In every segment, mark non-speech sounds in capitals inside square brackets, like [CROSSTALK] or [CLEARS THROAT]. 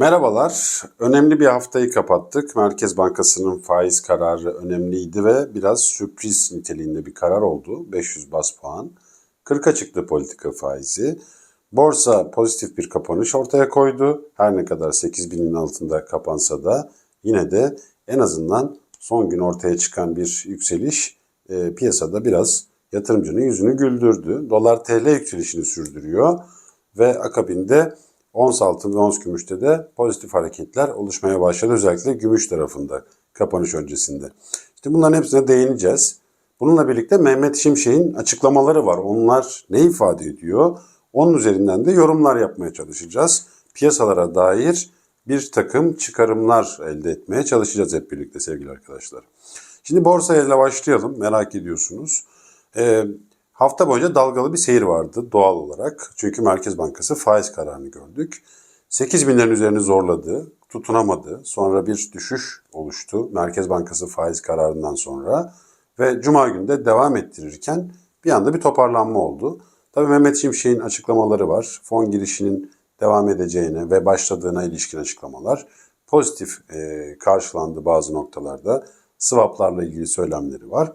Merhabalar. Önemli bir haftayı kapattık. Merkez Bankası'nın faiz kararı önemliydi ve biraz sürpriz niteliğinde bir karar oldu. 500 bas puan. 40'a çıktı politika faizi. Borsa pozitif bir kapanış ortaya koydu. Her ne kadar 8000'in altında kapansa da yine de en azından son gün ortaya çıkan bir yükseliş e, piyasada biraz yatırımcının yüzünü güldürdü. Dolar TL yükselişini sürdürüyor ve akabinde ons altın ve ons gümüşte de pozitif hareketler oluşmaya başladı. Özellikle gümüş tarafında kapanış öncesinde. İşte bunların hepsine değineceğiz. Bununla birlikte Mehmet Şimşek'in açıklamaları var. Onlar ne ifade ediyor? Onun üzerinden de yorumlar yapmaya çalışacağız. Piyasalara dair bir takım çıkarımlar elde etmeye çalışacağız hep birlikte sevgili arkadaşlar. Şimdi borsayla başlayalım merak ediyorsunuz. Ee, hafta boyunca dalgalı bir seyir vardı doğal olarak. Çünkü Merkez Bankası faiz kararını gördük. 8 binlerin üzerini zorladı, tutunamadı. Sonra bir düşüş oluştu Merkez Bankası faiz kararından sonra. Ve Cuma günü de devam ettirirken bir anda bir toparlanma oldu. Tabii Mehmet Şimşek'in açıklamaları var. Fon girişinin devam edeceğine ve başladığına ilişkin açıklamalar. Pozitif e, karşılandı bazı noktalarda. Swaplarla ilgili söylemleri var.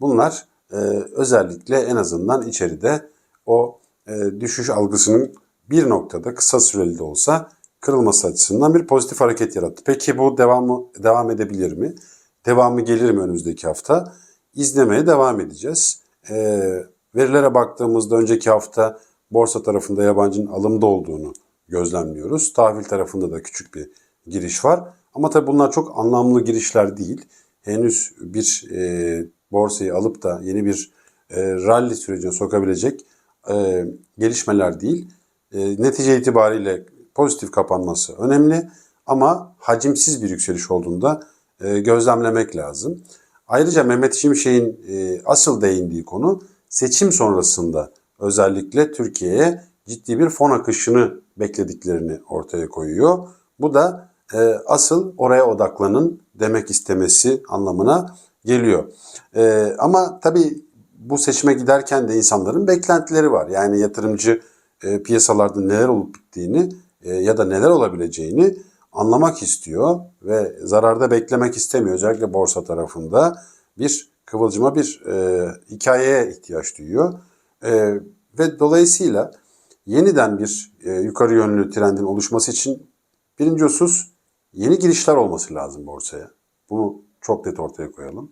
Bunlar e, özellikle en azından içeride o e, düşüş algısının bir noktada kısa süreli de olsa kırılması açısından bir pozitif hareket yarattı. Peki bu devamı devam edebilir mi? Devamı gelir mi önümüzdeki hafta? İzlemeye devam edeceğiz. E, verilere baktığımızda önceki hafta borsa tarafında yabancının alımda olduğunu gözlemliyoruz. Tahvil tarafında da küçük bir giriş var. Ama tabii bunlar çok anlamlı girişler değil. Henüz bir e, borsayı alıp da yeni bir e, rally sürecine sokabilecek e, gelişmeler değil. E, netice itibariyle pozitif kapanması önemli ama hacimsiz bir yükseliş olduğunda e, gözlemlemek lazım. Ayrıca Mehmet Şimşek'in e, asıl değindiği konu seçim sonrasında özellikle Türkiye'ye ciddi bir fon akışını beklediklerini ortaya koyuyor. Bu da e, asıl oraya odaklanın demek istemesi anlamına geliyor. E, ama tabii bu seçime giderken de insanların beklentileri var. Yani yatırımcı e, piyasalarda neler olup bittiğini e, ya da neler olabileceğini anlamak istiyor ve zararda beklemek istemiyor. Özellikle borsa tarafında bir kıvılcıma bir e, hikayeye ihtiyaç duyuyor. E, ve dolayısıyla yeniden bir e, yukarı yönlü trendin oluşması için birinci husus yeni girişler olması lazım borsaya. Bunu çok net ortaya koyalım.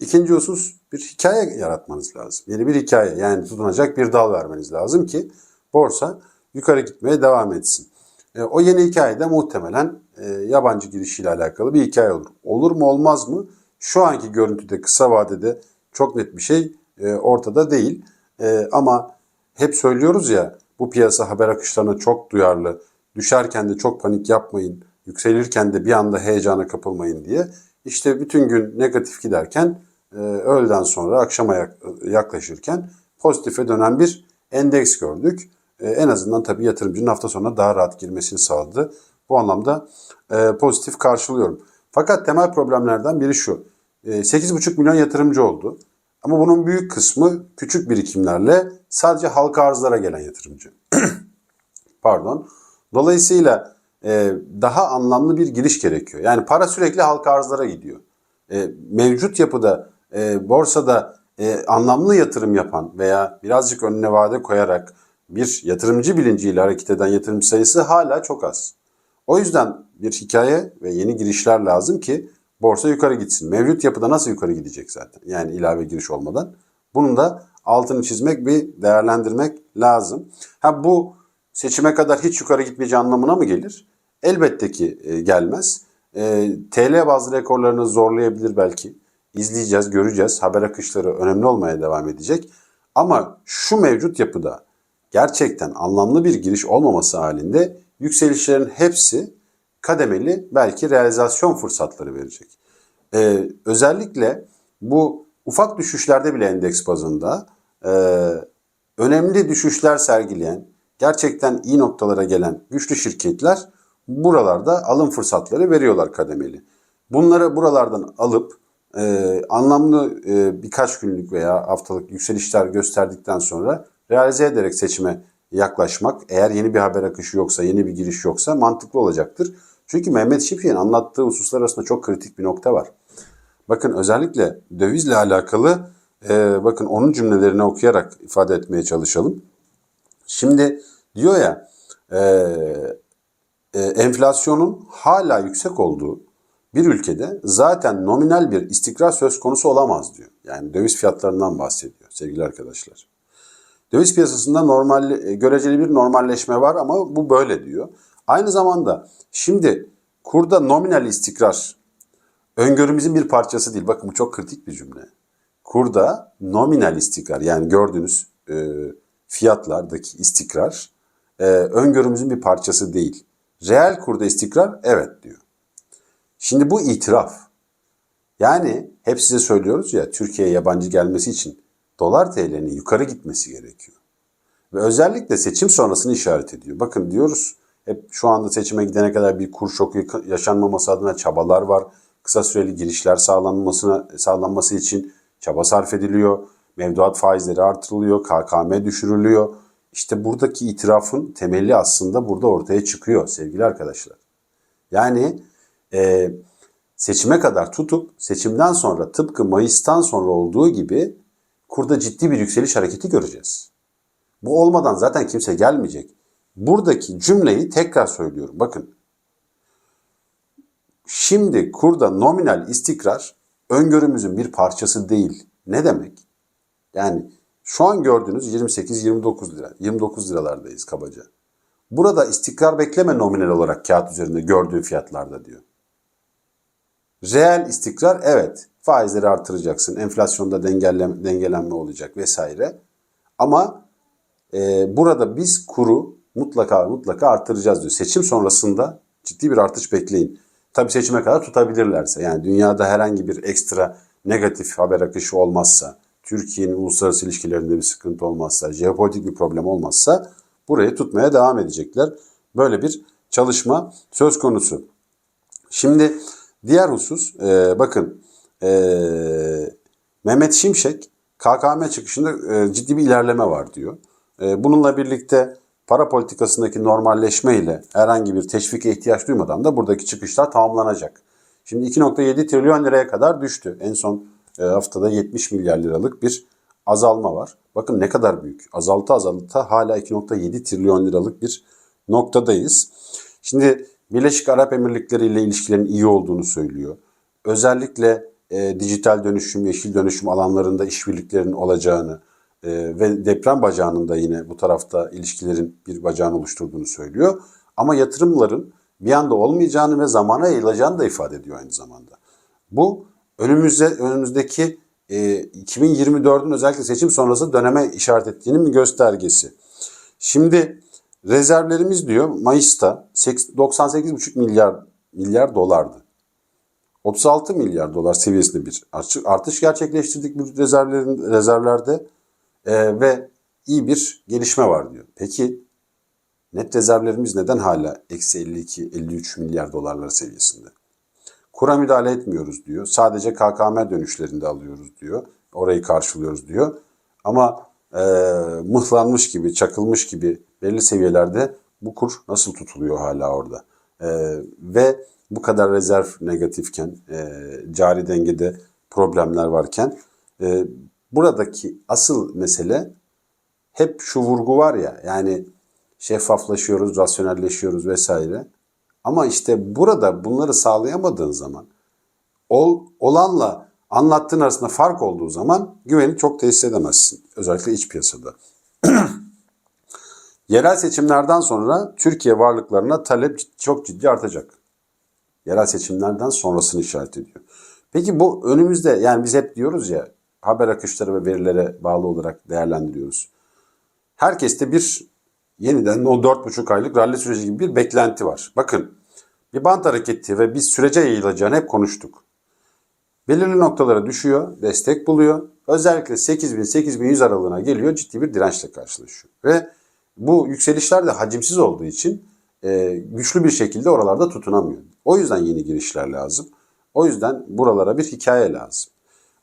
İkinci husus bir hikaye yaratmanız lazım. Yeni bir hikaye yani tutunacak bir dal vermeniz lazım ki borsa yukarı gitmeye devam etsin. E, o yeni hikaye de muhtemelen e, yabancı girişiyle alakalı bir hikaye olur. Olur mu olmaz mı? Şu anki görüntüde kısa vadede çok net bir şey e, ortada değil. E, ama hep söylüyoruz ya bu piyasa haber akışlarına çok duyarlı. Düşerken de çok panik yapmayın. Yükselirken de bir anda heyecana kapılmayın diye. İşte bütün gün negatif giderken e, öğleden sonra akşama yaklaşırken pozitife dönen bir endeks gördük. E, en azından tabii yatırımcının hafta sonuna daha rahat girmesini sağladı. Bu anlamda e, pozitif karşılıyorum. Fakat temel problemlerden biri şu. 8,5 milyon yatırımcı oldu. Ama bunun büyük kısmı küçük birikimlerle sadece halka arzlara gelen yatırımcı. [CLEARS THROAT] Pardon. Dolayısıyla e, daha anlamlı bir giriş gerekiyor. Yani para sürekli halka arzlara gidiyor. E, mevcut yapıda e, borsada e, anlamlı yatırım yapan veya birazcık önüne vade koyarak bir yatırımcı bilinciyle hareket eden yatırımcı sayısı hala çok az. O yüzden bir hikaye ve yeni girişler lazım ki borsa yukarı gitsin. Mevcut yapıda nasıl yukarı gidecek zaten? Yani ilave giriş olmadan. Bunun da altını çizmek, bir değerlendirmek lazım. Ha bu seçime kadar hiç yukarı gitmeyeceği anlamına mı gelir? Elbette ki e, gelmez. E, TL bazı rekorlarını zorlayabilir belki. İzleyeceğiz, göreceğiz. Haber akışları önemli olmaya devam edecek. Ama şu mevcut yapıda gerçekten anlamlı bir giriş olmaması halinde yükselişlerin hepsi kademeli belki realizasyon fırsatları verecek. Ee, özellikle bu ufak düşüşlerde bile endeks bazında e, önemli düşüşler sergileyen, gerçekten iyi noktalara gelen güçlü şirketler buralarda alım fırsatları veriyorlar kademeli. Bunları buralardan alıp e, anlamlı e, birkaç günlük veya haftalık yükselişler gösterdikten sonra realize ederek seçime yaklaşmak eğer yeni bir haber akışı yoksa, yeni bir giriş yoksa mantıklı olacaktır. Çünkü Mehmet Şimşek'in anlattığı hususlar arasında çok kritik bir nokta var. Bakın özellikle dövizle alakalı e, bakın onun cümlelerini okuyarak ifade etmeye çalışalım. Şimdi diyor ya e, e, enflasyonun hala yüksek olduğu bir ülkede zaten nominal bir istikrar söz konusu olamaz diyor. Yani döviz fiyatlarından bahsediyor sevgili arkadaşlar. Döviz piyasasında normal e, göreceli bir normalleşme var ama bu böyle diyor. Aynı zamanda şimdi kurda nominal istikrar öngörümüzün bir parçası değil. Bakın bu çok kritik bir cümle. Kurda nominal istikrar yani gördüğünüz e, fiyatlardaki istikrar e, öngörümüzün bir parçası değil. Reel kurda istikrar evet diyor. Şimdi bu itiraf. Yani hep size söylüyoruz ya Türkiye'ye yabancı gelmesi için dolar TL'nin yukarı gitmesi gerekiyor. Ve özellikle seçim sonrasını işaret ediyor. Bakın diyoruz hep şu anda seçime gidene kadar bir kur şoku yaşanmaması adına çabalar var. Kısa süreli girişler sağlanmasına sağlanması için çaba sarf ediliyor. Mevduat faizleri artırılıyor, KKM düşürülüyor. İşte buradaki itirafın temeli aslında burada ortaya çıkıyor sevgili arkadaşlar. Yani e, seçime kadar tutup seçimden sonra tıpkı Mayıs'tan sonra olduğu gibi kurda ciddi bir yükseliş hareketi göreceğiz. Bu olmadan zaten kimse gelmeyecek. Buradaki cümleyi tekrar söylüyorum. Bakın. Şimdi kurda nominal istikrar öngörümüzün bir parçası değil. Ne demek? Yani şu an gördüğünüz 28-29 lira. 29 liralardayız kabaca. Burada istikrar bekleme nominal olarak kağıt üzerinde gördüğü fiyatlarda diyor. Reel istikrar evet faizleri artıracaksın, enflasyonda dengelenme, olacak vesaire. Ama e, burada biz kuru mutlaka mutlaka artıracağız diyor. Seçim sonrasında ciddi bir artış bekleyin. Tabii seçime kadar tutabilirlerse yani dünyada herhangi bir ekstra negatif haber akışı olmazsa, Türkiye'nin uluslararası ilişkilerinde bir sıkıntı olmazsa, jeopolitik bir problem olmazsa burayı tutmaya devam edecekler. Böyle bir çalışma söz konusu. Şimdi diğer husus e, bakın e, Mehmet Şimşek KKM çıkışında e, ciddi bir ilerleme var diyor. E, bununla birlikte para politikasındaki normalleşme ile herhangi bir teşvike ihtiyaç duymadan da buradaki çıkışlar tamamlanacak. Şimdi 2.7 trilyon liraya kadar düştü. En son haftada 70 milyar liralık bir azalma var. Bakın ne kadar büyük. Azalta azalta hala 2.7 trilyon liralık bir noktadayız. Şimdi Birleşik Arap Emirlikleri ile ilişkilerin iyi olduğunu söylüyor. Özellikle e, dijital dönüşüm, yeşil dönüşüm alanlarında işbirliklerinin olacağını e, ve deprem bacağının da yine bu tarafta ilişkilerin bir bacağını oluşturduğunu söylüyor. Ama yatırımların bir anda olmayacağını ve zamana yayılacağını da ifade ediyor aynı zamanda. Bu önümüzde önümüzdeki e, 2024'ün özellikle seçim sonrası döneme işaret ettiğinin bir göstergesi. Şimdi rezervlerimiz diyor Mayıs'ta 98,5 milyar milyar dolardı. 36 milyar dolar seviyesinde bir artış gerçekleştirdik bu rezervlerin rezervlerde e, ve iyi bir gelişme var diyor. Peki net rezervlerimiz neden hala eksi 52-53 milyar dolarlar seviyesinde? Kura müdahale etmiyoruz diyor. Sadece KKM dönüşlerinde alıyoruz diyor. Orayı karşılıyoruz diyor. Ama e, mıhlanmış gibi, çakılmış gibi belli seviyelerde bu kur nasıl tutuluyor hala orada? E, ve bu kadar rezerv negatifken, e, cari dengede problemler varken e, buradaki asıl mesele hep şu vurgu var ya yani şeffaflaşıyoruz, rasyonelleşiyoruz vesaire. Ama işte burada bunları sağlayamadığın zaman ol, olanla anlattığın arasında fark olduğu zaman güveni çok tesis edemezsin. Özellikle iç piyasada. [CLEARS THROAT] Yerel seçimlerden sonra Türkiye varlıklarına talep çok ciddi artacak. Yerel seçimlerden sonrasını işaret ediyor. Peki bu önümüzde yani biz hep diyoruz ya haber akışları ve verilere bağlı olarak değerlendiriyoruz. Herkeste bir yeniden o 4,5 aylık rally süreci gibi bir beklenti var. Bakın bir bant hareketi ve biz sürece yayılacağını hep konuştuk. Belirli noktalara düşüyor, destek buluyor. Özellikle 8000-8100 aralığına geliyor, ciddi bir dirençle karşılaşıyor. Ve bu yükselişler de hacimsiz olduğu için e, güçlü bir şekilde oralarda tutunamıyor. O yüzden yeni girişler lazım. O yüzden buralara bir hikaye lazım.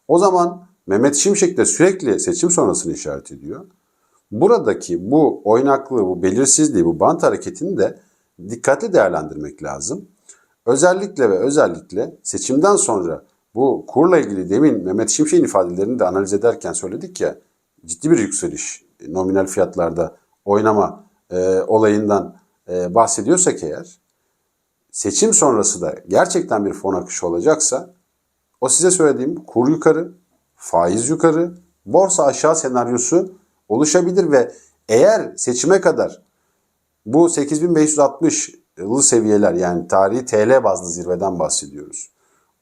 O zaman Mehmet Şimşek de sürekli seçim sonrasını işaret ediyor. Buradaki bu oynaklığı, bu belirsizliği, bu bant hareketini de dikkatli değerlendirmek lazım. Özellikle ve özellikle seçimden sonra bu kurla ilgili demin Mehmet Şimşek'in ifadelerini de analiz ederken söyledik ya ciddi bir yükseliş e, nominal fiyatlarda oynama e, olayından e, bahsediyorsak eğer seçim sonrası da gerçekten bir fon akışı olacaksa o size söylediğim kur yukarı, faiz yukarı, borsa aşağı senaryosu oluşabilir ve eğer seçime kadar bu 8560'lı seviyeler yani tarihi TL bazlı zirveden bahsediyoruz.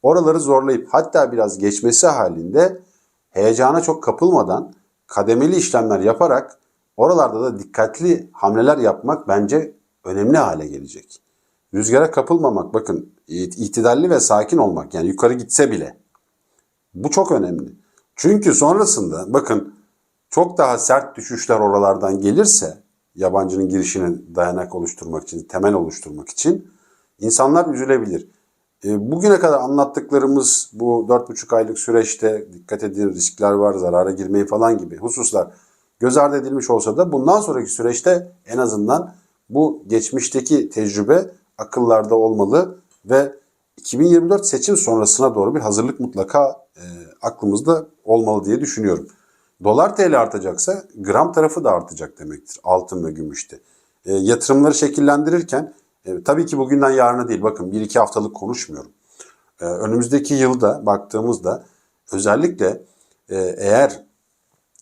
Oraları zorlayıp hatta biraz geçmesi halinde heyecana çok kapılmadan kademeli işlemler yaparak oralarda da dikkatli hamleler yapmak bence önemli hale gelecek. Rüzgara kapılmamak bakın itidalli ve sakin olmak yani yukarı gitse bile. Bu çok önemli. Çünkü sonrasında bakın çok daha sert düşüşler oralardan gelirse yabancının girişine dayanak oluşturmak için, temel oluşturmak için insanlar üzülebilir. E, bugüne kadar anlattıklarımız bu 4,5 aylık süreçte dikkat edin riskler var, zarara girmeyin falan gibi hususlar göz ardı edilmiş olsa da bundan sonraki süreçte en azından bu geçmişteki tecrübe akıllarda olmalı ve 2024 seçim sonrasına doğru bir hazırlık mutlaka e, aklımızda olmalı diye düşünüyorum. Dolar TL artacaksa gram tarafı da artacak demektir altın ve gümüşte. E, yatırımları şekillendirirken e, tabii ki bugünden yarına değil bakın 1-2 haftalık konuşmuyorum. E, önümüzdeki yılda baktığımızda özellikle e, eğer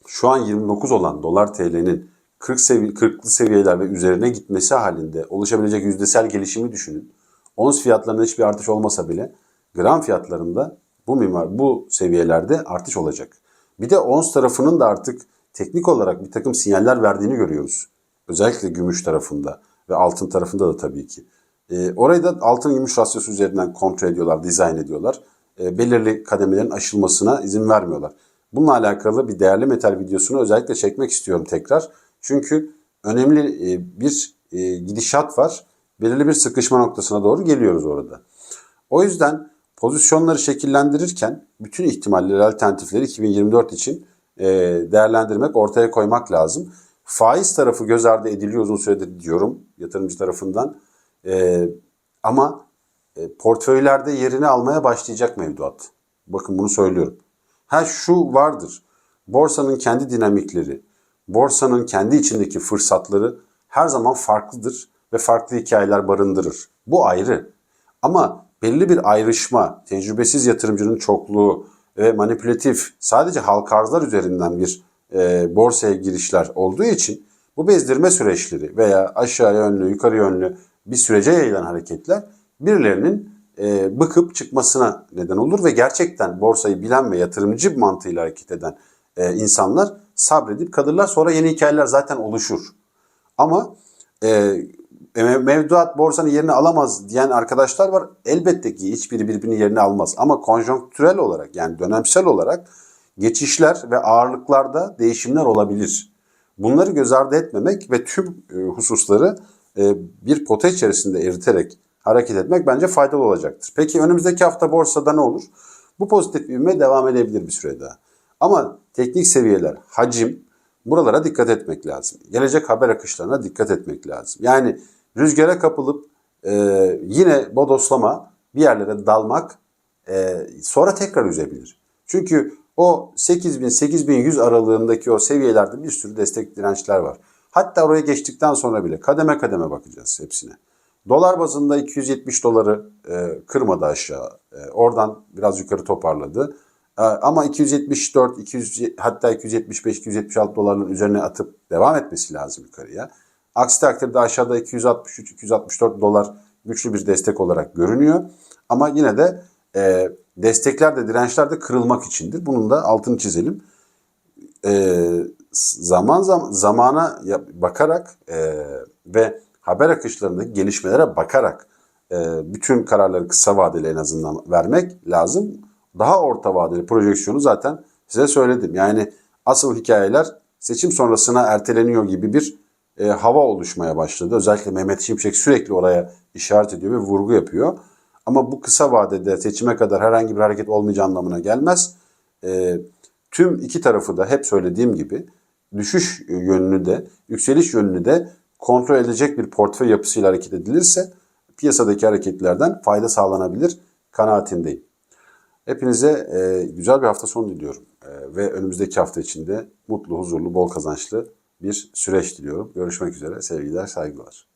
şu an 29 olan dolar TL'nin 40 sevi 40'lı seviyeler ve üzerine gitmesi halinde oluşabilecek yüzdesel gelişimi düşünün. Ons fiyatlarında hiçbir artış olmasa bile gram fiyatlarında bu mimar bu seviyelerde artış olacak. Bir de ons tarafının da artık teknik olarak bir takım sinyaller verdiğini görüyoruz. Özellikle gümüş tarafında ve altın tarafında da tabii ki. E, orayı da altın gümüş rasyosu üzerinden kontrol ediyorlar, dizayn ediyorlar. E, belirli kademelerin aşılmasına izin vermiyorlar. Bununla alakalı bir değerli metal videosunu özellikle çekmek istiyorum tekrar. Çünkü önemli e, bir e, gidişat var. Belirli bir sıkışma noktasına doğru geliyoruz orada. O yüzden pozisyonları şekillendirirken bütün ihtimalleri, alternatifleri 2024 için e, değerlendirmek, ortaya koymak lazım. Faiz tarafı göz ardı ediliyor uzun süredir diyorum yatırımcı tarafından. Ama portföylerde yerini almaya başlayacak mevduat. Bakın bunu söylüyorum. Ha şu vardır. Borsanın kendi dinamikleri, borsanın kendi içindeki fırsatları her zaman farklıdır ve farklı hikayeler barındırır. Bu ayrı. Ama belli bir ayrışma, tecrübesiz yatırımcının çokluğu ve manipülatif sadece halka arzlar üzerinden bir e, borsaya girişler olduğu için bu bezdirme süreçleri veya aşağı yönlü, yukarı yönlü bir sürece yayılan hareketler birilerinin e, bıkıp çıkmasına neden olur ve gerçekten borsayı bilen ve yatırımcı mantığıyla hareket eden e, insanlar sabredip kalırlar. Sonra yeni hikayeler zaten oluşur. Ama e, mevduat borsanın yerini alamaz diyen arkadaşlar var. Elbette ki hiçbiri birbirini yerini almaz. Ama konjonktürel olarak yani dönemsel olarak geçişler ve ağırlıklarda değişimler olabilir. Bunları göz ardı etmemek ve tüm e, hususları e, bir pota içerisinde eriterek hareket etmek bence faydalı olacaktır. Peki önümüzdeki hafta borsada ne olur? Bu pozitif ivme devam edebilir bir süre daha. Ama teknik seviyeler, hacim buralara dikkat etmek lazım. Gelecek haber akışlarına dikkat etmek lazım. Yani rüzgara kapılıp e, yine bodoslama bir yerlere dalmak e, sonra tekrar üzebilir. Çünkü o 8000-8100 aralığındaki o seviyelerde bir sürü destek dirençler var. Hatta oraya geçtikten sonra bile kademe kademe bakacağız hepsine. Dolar bazında 270 doları e, kırmadı aşağı. E, oradan biraz yukarı toparladı. E, ama 274, 200, hatta 275, 276 dolarların üzerine atıp devam etmesi lazım yukarıya. Aksi takdirde aşağıda 263, 264 dolar güçlü bir destek olarak görünüyor. Ama yine de e, destekler de dirençler de kırılmak içindir. Bunun da altını çizelim. E, zaman zam zamana bakarak e, ve haber akışlarındaki gelişmelere bakarak e, bütün kararları kısa vadeli en azından vermek lazım. Daha orta vadeli projeksiyonu zaten size söyledim. Yani asıl hikayeler seçim sonrasına erteleniyor gibi bir e, hava oluşmaya başladı. Özellikle Mehmet Şimşek sürekli oraya işaret ediyor ve vurgu yapıyor. Ama bu kısa vadede seçime kadar herhangi bir hareket olmayacağı anlamına gelmez. E, tüm iki tarafı da hep söylediğim gibi düşüş yönünü de yükseliş yönünü de kontrol edecek bir portföy yapısıyla hareket edilirse piyasadaki hareketlerden fayda sağlanabilir kanaatindeyim. Hepinize e, güzel bir hafta sonu diliyorum. E, ve önümüzdeki hafta içinde mutlu, huzurlu, bol kazançlı bir süreç diliyorum. Görüşmek üzere. Sevgiler, saygılar.